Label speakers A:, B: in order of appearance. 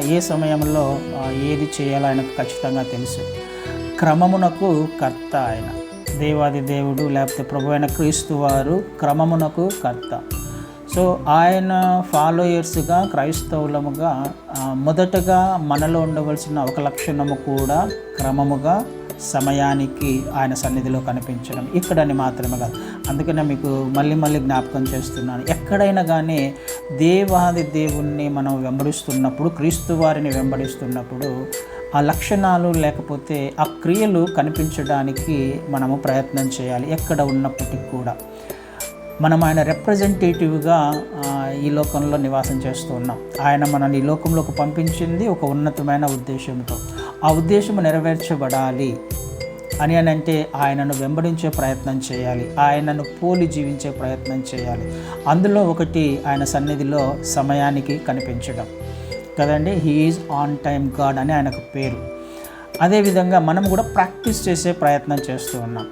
A: ఏ సమయంలో ఏది చేయాలో ఆయనకు ఖచ్చితంగా తెలుసు. క్రమమునకు కర్త ఆయన. దేవాది దేవుడు లేకపోతే ప్రభు అయిన క్రీస్తు వారు క్రమమునకు కర్త. సో ఆయన ఫాలోయర్స్గా క్రైస్తవులముగా మొదటగా మనలో ఉండవలసిన ఒక లక్షణము కూడా క్రమముగా సమయానికి ఆయన సన్నిధిలో కనిపించడం. ఇక్కడని మాత్రమే కాదు. అందుకనే మీకు మళ్ళీ మళ్ళీ జ్ఞాపకం చేస్తున్నాను. ఎక్కడైనా కానీ దేవాది దేవుణ్ణి మనం వెంబడిస్తున్నప్పుడు క్రీస్తు వారిని వెంబడిస్తున్నప్పుడు ఆ లక్షణాలు లేకపోతే ఆ క్రియలు కనిపించడానికి మనము ప్రయత్నం చేయాలి ఎక్కడ ఉన్నప్పటికీ కూడా. మనం ఆయన రిప్రజెంటేటివ్గా ఈ లోకంలో నివాసం చేస్తూ ఉన్నాం. ఆయన మనల్ని ఈ లోకంలోకి పంపించింది ఒక ఉన్నతమైన ఉద్దేశంతో. ఆ ఉద్దేశం నెరవేర్చబడాలి. అని అని అంటే ఆయనను వెంబడించే ప్రయత్నం చేయాలి. ఆయనను పోలి జీవించే ప్రయత్నం చేయాలి. అందులో ఒకటి ఆయన సన్నిధిలో సమయానికి కనిపించడం. కదండి? హీఈస్ ఆన్ టైమ్ గాడ్ అని ఆయనకు పేరు. అదేవిధంగా మనం కూడా ప్రాక్టీస్ చేసే ప్రయత్నం చేస్తూ ఉన్నాం.